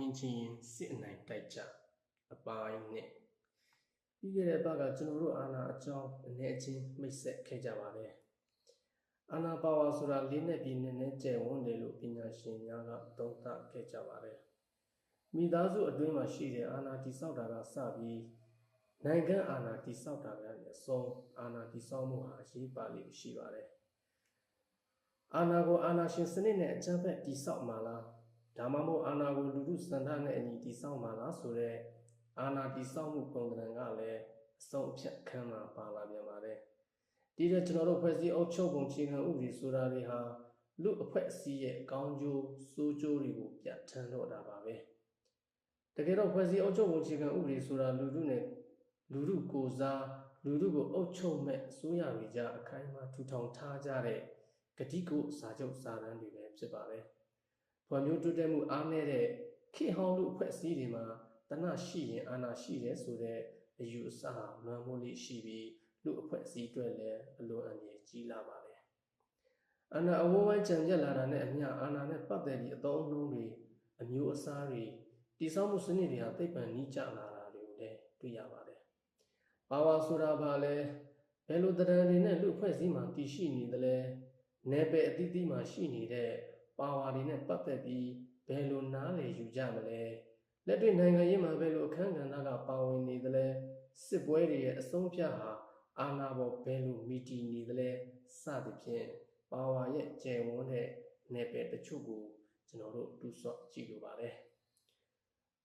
လူရာဝင်ချင်းစစ်အနိုင်တိုက်ကြအပိုင်းနဲ့ပြီးခဲ့တဲ့ဘက်ကကျွန်တော်တို့အာနာအကြောင်းအနေအချင်းမိတ်ဆက်ခဲ့ကြပါတယ်အာနာပါဝါဆိုတာလေးနဲ့ပြီးနဲ့နဲ့ကျယ်ဝန်းတယ်လို့ပညာရှင်များကသုံးသပ်ခဲ့ကြပါတယ်မိသားစုအတွင်းမှာရှိတဲ့အာနာတိဆောက်တာကစပြီးနိုင်ငံအာဏာတိဆောက်တာများနဲ့အစုံအာဏာတိဆောက်မှုဟာအရေးပါလိမ့်ရှိပါတယ်အာဏာကိုအာဏာရှင်စနစ်နဲ့အကြမ်းဖက်တိဆောက်မှာလား ဒါမှမဟုတ်အာဏာကိုလူထုစံတနဲ့အညီတိဆောက်မှာလားဆိုတော့အာဏာတိဆောက်မှုပုံသဏ္ဍာန်ကလည်းအဆုံးအဖြတ်ခံမှာပါလာပြန်ပါတယ်ဒီတော့ကျွန်တော်တို့ဖွဲ့စည်းအုပ်ချုပ်ပုံခြေခံဥပဒေဆိုတာတွေဟာလူအဖွဲ့အစည်းရဲ့ကောင်းကျိုးဆိုးကျိုးတွေကိုပြဋ္ဌာန်းတော့တာပါပဲတကယ်တော့ဖွဲ့စည်းအုပ်ချုပ်ပုံခြေခံဥပဒေဆိုတာလူထုနဲ့လူထုကိုစားလူထုကိုအုပ်ချုပ်မဲ့အစိုးရတွေကြအခိုင်အမာထူထောင်ထားကြတဲ့ဂတိကုစာချုပ်စာတမ်းတွေပဲဖြစ်ပါတယ်။ ဖွံ့ဖြိုးတိုးတက်မှုအားနည်းတဲ့ခေတ်ဟောင်းလူအဖွဲ့အစည်းတွေမှာတဏှရှိရင်အာဏာရှိတယ်ဆိုတဲ့အယူအဆလွန်မှုလေးရှိပြီးလူအဖွဲ့အစည်းအတွက်လည်းအလွန်အန္တရာယ်ကြီးလာပါတယ်။အာဏာအဝန်းဝိုင်းကြံပြက်လာတာနဲ့အမျှအာဏာနဲ့ပတ်သက်ပြီးအသုံးအနှုန်းတွေအမျိုးအစားတွေတည်ဆောက်မှုစနစ်တွေဟာသိပ္ပံနီးကျလာတာတွေကိုလည်းတွေ့ရပါတယ်။ဘာဝဆိုတာဘာလဲဘယ်လိုတရံတွေနဲ့လူအဖွဲ့အစည်းမှာတည်ရှိနေသလဲနယ်ပယ်အသီးသီးမှာရှိနေတဲ့ ပါဝါတွေနဲ့ပတ်သက်ပြီးဘယ်လိုနားလည်ယူကြမလဲလက်တွေ့နိုင်ငံရေးမှာဘယ်လိုအခမ်းကဏ္ဍကပါဝင်နေသလဲစစ်ပွဲတွေရဲ့အဆုံးဖြတ်ဟာအာဏာပေါ်ဘယ်လိုမီတီနေသလဲစသဖြင့်ပါဝါရဲ့ကျယ်ဝန်းတဲ့နယ်ပယ်တချို့ကိုကျွန်တော်တို့တူဆော့ကြည့်လိုပါတယ်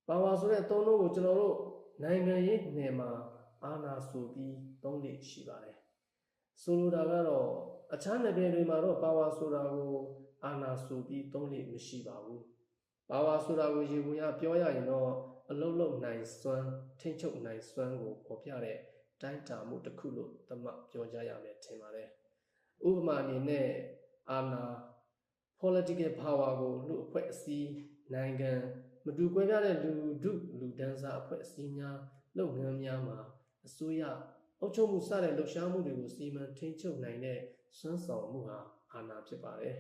ပါဝါဆိုတဲ့အသုံးအနှုန်းကိုကျွန်တော်တို့နိုင်ငံရေးနယ်မှာအာဏာဆိုပြီးသုံးလေရှိပါတယ် ဆိုလိုတာကတော့အခြားနယ်ပယ်တွေမှာတော့ပါဝါဆိုတာကိုအာဏာဆိုပြီးသုံးလေမရှိပါဘူးပါဝါဆိုတာကိုရေဝင်ရပြောရရင်တော့အလုံးလုံးနိုင်စွမ်းထိမ့်ချုပ်နိုင်စွမ်းကိုပေါ်ပြတဲ့တိုင်းတာမှုတစ်ခုလို့သမပြောကြရမယ်ထင်ပါတယ်ဥပမာအနေနဲ့အာဏာ political power ကိုလူအဖွဲ့အစည်းနိုင်ငံမတူကွဲပြားတဲ့လူဒုလူဒန်းစားအဖွဲ့အစည်းများလုပ်ငန်းများမှာအစိုးရ အုပ်ချုပ်မှုစတဲ့လှုပ်ရှားမှုတွေကိုစီမံထိန်းချုပ်နိုင်တဲ့စွမ်းဆောင်မှုဟာအာဏာဖြစ်ပါတယ်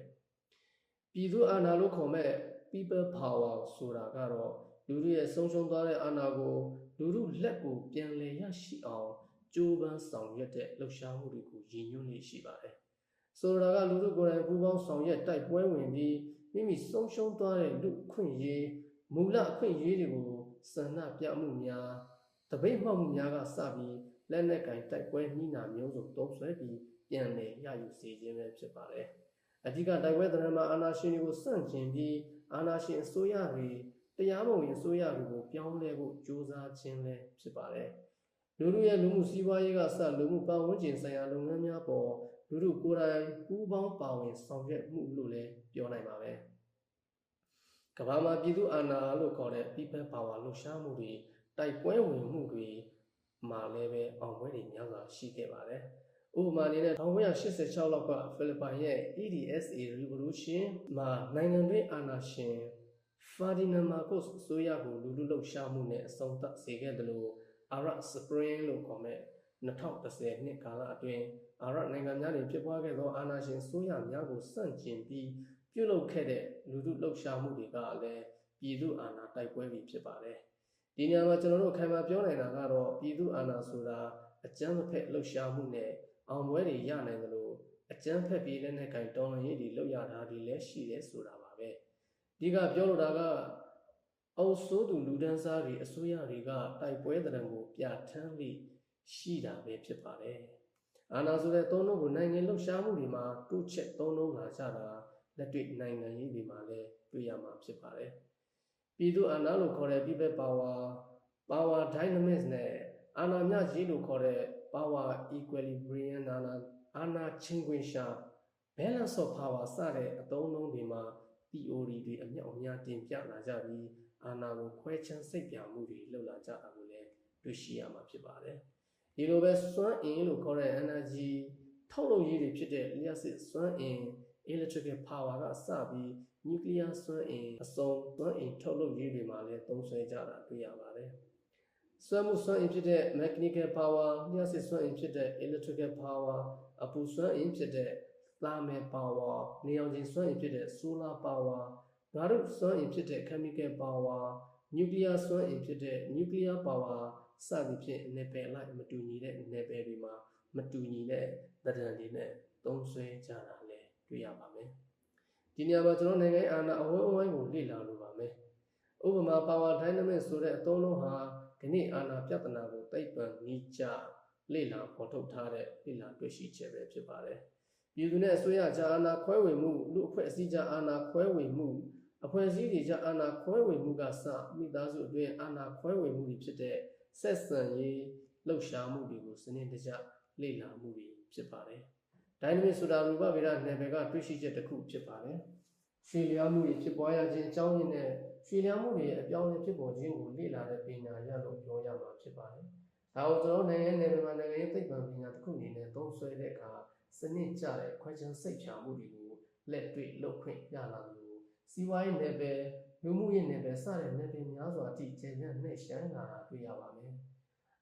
။ပြည်သူအာဏာလို့ခေါ်မဲ့ people power ဆိုတာကတော့လူတွေရဲ့ဆုံးရှုံးသွားတဲ့အာဏာကိုလူထုလက်ကိုပြန်လည်ရရှိအောင်ကြိုးပမ်းဆောင်ရွက်တဲ့လှုပ်ရှားမှုတွေကိုရည်ညွှန်းနေရှိပါတယ်။ဆိုတာကလူထုကိုယ်တိုင်ပူးပေါင်းဆောင်ရွက်တိုက်ပွဲဝင်ပြီးမိမိဆုံးရှုံးသွားတဲ့လူခွင့်ရေးမူလအခွင့်အရေးတွေကိုစံနှပြမှုများတပိတ်မှောက်မှုများကစပြီး လက်နက်ကင်တိုက်ပွဲနှီးနာမျိုးစုံသုံးဆွဲပြီးပြန်လည်ရယူစေခြင်းပဲဖြစ်ပါတယ်။အဓိကတိုက်ပွဲသဏ္ဍာန်မှာအာဏာရှင်တွေကိုစန့်ကျင်ပြီးအာဏာရှင်အစိုးရတွေတရားမဝင်အစိုးရတွေကိုပြောင်းလဲဖို့ကြိုးစားခြင်းလည်းဖြစ်ပါတယ်။လူလူရဲ့လူမှုစီးပွားရေးကစလူမှုပတ်ဝန်းကျင်ဆိုင်ရာလုပ်ငန်းများပေါ်လူလူကိုယ်တိုင်ပူးပေါင်းပါဝင်ဆောင်ရွက်မှုလို့လည်းပြောနိုင်ပါပဲ။ကမ္ဘာမှာပြည်သူအာဏာလို့ခေါ်တဲ့ people power လှုပ်ရှားမှုတွေတိုက်ပွဲဝင်မှုတွေ မှာလည်းပဲအောင်ပွဲတွေများစွာရှိခဲ့ပါတယ်။ဥပမာအနေနဲ့1986လောက်ကဖိလစ်ပိုင်ရဲ့ EDSA Revolution မှာနိုင်ငံတွင်းအာဏာရှင်ဖာဒီနန်မာကိုစ်ဆိုရကိုလူလူလှုပ်ရှားမှုနဲ့အဆုံးသတ်စေခဲ့တယ်လို့ Arab Spring လို့ခေါ်မဲ့2010နှစ်ကာလအတွင်းအာရနိုင်ငံများတွင်ဖြစ်ပွားခဲ့သောအာဏာရှင်ဆိုရများကိုစန့်ကျင်ပြီးပြုလုပ်ခဲ့တဲ့လူလူလှုပ်ရှားမှုတွေကလည်းပြည်သူအာဏာတိုက်ပွဲတွေဖြစ်ပါတယ်။ ဒီနေရာမှာကျွန်တော်တို့ခံမှာပြောနိုင်တာကတော့ပြည်သူအာဏာဆိုတာအကြမ်းဖက်လှုပ်ရှားမှုနဲ့အောင်ပွဲတွေရနိုင်တယ်လို့အကြမ်းဖက်ပြည်လက်နက်ကင်တော်လှန်ရေးတွေလုပ်ရတာတွေလည်းရှိတယ်ဆိုတာပါပဲဒီကပြောလို့တာကအုပ်စိုးသူလူဒန်းစားတွေအစိုးရတွေကတိုက်ပွဲတရံကိုပြဋ္ဌာန်းပြီးရှိတာပဲဖြစ်ပါတယ်အာဏာဆိုတဲ့သုံးလုံးကိုနိုင်ငံလှုပ်ရှားမှုတွေမှာတိုးချက်သုံးလုံးလာကြတာလက်တွေ့နိုင်ငံရေးတွေမှာလည်းတွေ့ရမှာဖြစ်ပါတယ် ပြည်သူအာဏာလို့ခေါ်တဲ့ people power power dynamics နဲ့အာဏာမျှကြီးလို့ခေါ်တဲ့ power equilibrium အာဏာအာဏာချင်းခွင်ရှာ balance of power စတဲ့အသုံးအနှုန်းတွေမှာ theory တွေအမြောက်အများတင်ပြလာကြပြီးအာဏာကိုခွဲခြမ်းစိတ်ပြမှုတွေလှုပ်လာကြတာကိုလည်းတွေ့ရှိရမှာဖြစ်ပါတယ်ဒီလိုပဲစွမ်းအင်လို့ခေါ်တဲ့ energy ထုတ်လုပ်ရေးတွေဖြစ်တဲ့လျှက်စစ်စွမ်းအင် electrical power ကစပြီး နျူကလ িয়ার စွမ်းအင်အစုံစွမ်းအင်ထုတ်လုပ်ရေးတွေမှာလည်းသုံးစွဲကြတာတွေ့ရပါတယ်။စွမ်းမှုစွမ်းအင်ဖြစ်တဲ့ mechanical power လျှပ်စစ်စွမ်းအင်ဖြစ်တဲ့ electrical power အပူစွမ်းအင်ဖြစ်တဲ့ thermal power နေအောင်ခြည်စွမ်းအင်ဖြစ်တဲ့ solar power ဓာတုစွမ်းအင်ဖြစ်တဲ့ chemical power nuclear စွမ်းအင်ဖြစ်တဲ့ nuclear power စသည်ဖြင့် level လိုက်မတူညီတဲ့ level တွေမှာမတူညီတဲ့သဏ္ဍာန်တွေနဲ့သုံးစွဲကြတာလည်းတွေ့ရပါမယ် ဒီနေရာမှာကျွန်တော်နိုင်ငံအာဏာအဝန်းအဝိုင်းကိုလေ့လာလိုပါမယ်ဥပမာ power dynamic ဆိုတဲ့အသုံးလုံးဟာခဏအာဏာပြဿနာကိုသိပ္ပံနည်းကျလေ့လာဖော်ထုတ်ထားတဲ့လေ့လာတွေ့ရှိချက်ပဲဖြစ်ပါတယ်ပြည်သူနဲ့အစိုးရကြားအာဏာခွဲဝေမှုလူအဖွဲ့အစည်းကြားအာဏာခွဲဝေမှုအဖွဲ့အစည်းတွေကြားအာဏာခွဲဝေမှုကစမိသားစုအတွင်းအာဏာခွဲဝေမှုတွေဖြစ်တဲ့ဆက်ဆံရေးလှုပ်ရှားမှုတွေကိုစနစ်တကျလေ့လာမှုတွေဖြစ်ပါတယ်။ dynamic ဆိုတာရူပဗေဒနယ်ပယ်ကတွေ့ရှိချက်တစ်ခုဖြစ်ပါတယ်။ရွှေလျားမှုတွေဖြစ်ပွားရခြင်းအကြောင်းရင်းနဲ့ရွှေလျားမှုတွေရဲ့အပြောင်းအလဲဖြစ်ပေါ်ခြင်းကိုလေ့လာတဲ့ပညာရလို့ပြောရမှာဖြစ်ပါတယ်။ဒါကိုကျွန်တော်နိုင်ငံနယ်ပယ်မှာနိုင်ငံရေးသိပ္ပံပညာတစ်ခုအနေနဲ့သုံးစွဲတဲ့အခါစနစ်ကျတဲ့ခွဲခြားစိတ်ဖြာမှုတွေကိုလက်တွေ့လုပ်ခွင့်ရလာလို့စီးပွားရေးနယ်ပယ်လူမှုရေးနယ်ပယ်စတဲ့နယ်ပယ်များစွာအထိကျေပြန့်နှိမ့်ရှမ်းလာတာတွေ့ရပါမယ်။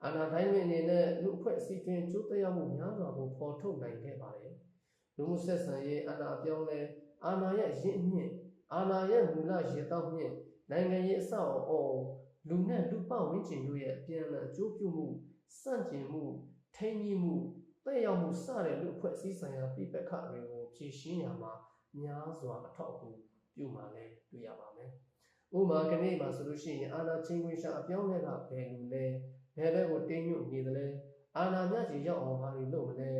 အာဏာတိုင်းဝင်အနေနဲ့လူအဖွဲ့အစည်းတွင်ကျိုးသက်ရောက်မှုများစွာကိုပေါ်ထုတ်နိုင်ခဲ့ပါတယ်။လူမှုဆက်ဆံရေးအာဏာပြောင်းလဲအာဏာရဲ့ရင်းအမြစ်အာဏာရဲ့မူလရေတောက်မြင့်နိုင်ငံရေးအဆောက်အအုံလူနဲ့လူပဝန်းကျင်တို့ရဲ့အပြန်အလှန်အကျိုးပြုမှုစန့်ကျင်မှုထိန်းညှိမှုတဲ့ရောက်မှုစတဲ့လူအဖွဲ့အစည်းဆိုင်ရာပြပခတွေကိုဖြည့်ရှင်းရမှာများစွာအထောက်အကူပြုမှာလဲတွေ့ရပါမယ်။ဥပမာကနေ့မှာဆိုလို့ရှိရင်အာနာချင်းခွင်ရှာအပြောင်းလဲကဘယ်လိုလဲ ဘယ်ဘက်ကိုတင်းညွတ်နေသလဲအာနာမြကြီးရောက်အောင်ဘာတွေလုပ်မလဲ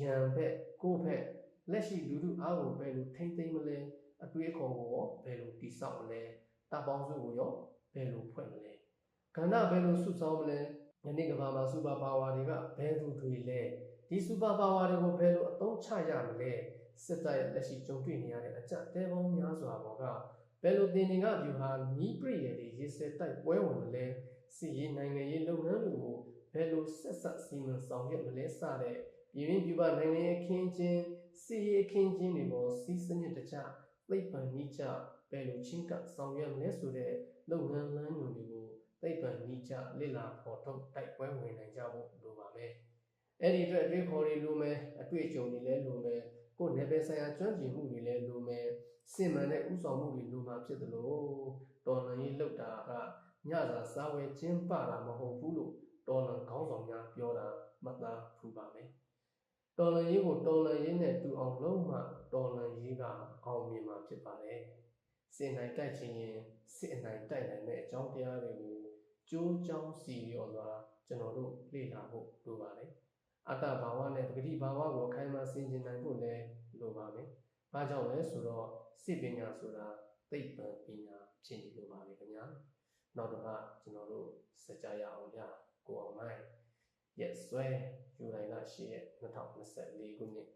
ရံဘက်ကိုဘက်လက်ရှိလူလူအားကိုဘယ်လိုထိမ့်သိမ့်မလဲအတွေးအခေါ်ကိုရောဘယ်လိုတိဆောက်မလဲတပေါင်းစုကိုရောဘယ်လိုဖွဲ့မလဲကဏ္ဍဘယ်လိုစုဆောင်းမလဲယနေ့ကမ္ဘာမှာစူပါပါဝါတွေကဘယ်သူတွေလဲဒီစူပါပါဝါတွေကိုဘယ်လိုအသုံးချရမလဲစစ်တပ်ရဲ့လက်ရှိကြုံတွေ့နေရတဲ့အကြတဲပေါင်းများစွာပေါ်ကဘယ်လိုတင်နေကဗျူဟာနီးပရိယေတွေရေစဲတိုက်ပွဲဝင်မလဲ စီရေးနိုင်ငံရေးလုပ်ငန်းတွေကိုဘယ်လိုဆက်ဆက်စီမံဆောင်ရွက်မလဲစတဲ့ပြည်ရင်းပြည်ပနိုင်ငံရေးအခင်းချင်းစီရေးအခင်းချင်းတွေပေါ်စီးစနစ်တကျသိပ္ပံနည်းကျဘယ်လိုချင်းကဆောင်ရွက်မလဲဆိုတဲ့လုပ်ငန်းလမ်းညွှန်တွေကိုသိပ္ပံနည်းကျလေ့လာဖော်ထုတ်တိုက်ပွဲဝင်နိုင်ကြဖို့လိုပါမယ်။အဲ့ဒီအတွက်အတွေ့ခေါ်တွေလိုမယ်အတွေ့အကြုံတွေလည်းလိုမယ်ကိုယ်နယ်ပယ်ဆိုင်ရာကျွမ်းကျင်မှုတွေလည်းလိုမယ်စင်မှန်တဲ့ဥဆောင်မှုတွေလိုမှဖြစ်တယ်လို့တော်လန်ရေးလောက်တာက ညစာစားဝဲကျင်းပတာမဟုတ်ဘူးလို့တော်လန်ခေါင်းဆောင်များပြောတာမှတ်သားဖူးပါမယ်။တော်လန်ရေးကိုတော်လန်ရေးနဲ့တူအောင်လုပ်မှတော်လန်ရေးကအောင်မြင်မှာဖြစ်ပါတယ်။စင်နိုင်တိုက်ခြင်းရင်စစ်အနိုင်တိုက်နိုင်တဲ့အကြောင်းတရားတွေကိုကြိုးကြောင်းစီရောစွာကျွန်တော်တို့လေ့လာဖို့လိုပါတယ်။အတ္တဘာဝနဲ့ပဂတိဘာဝကိုအခိုင်အမာဆင်ခြင်နိုင်ဖို့လည်းလိုပါမယ်။ဘာကြောင့်လဲဆိုတော့စိတ်ပညာဆိုတာသိပ္ပံပညာဖြစ်နေလို့ပါပဲခင်ဗျာ။ နောက်တော့ကျွန်တော်တို့စကြရအောင်ဗျာ။ကိုအောင်မိုင်းရက်စွဲယူလိုက်လာရှိရဲ့2024ခုနှစ်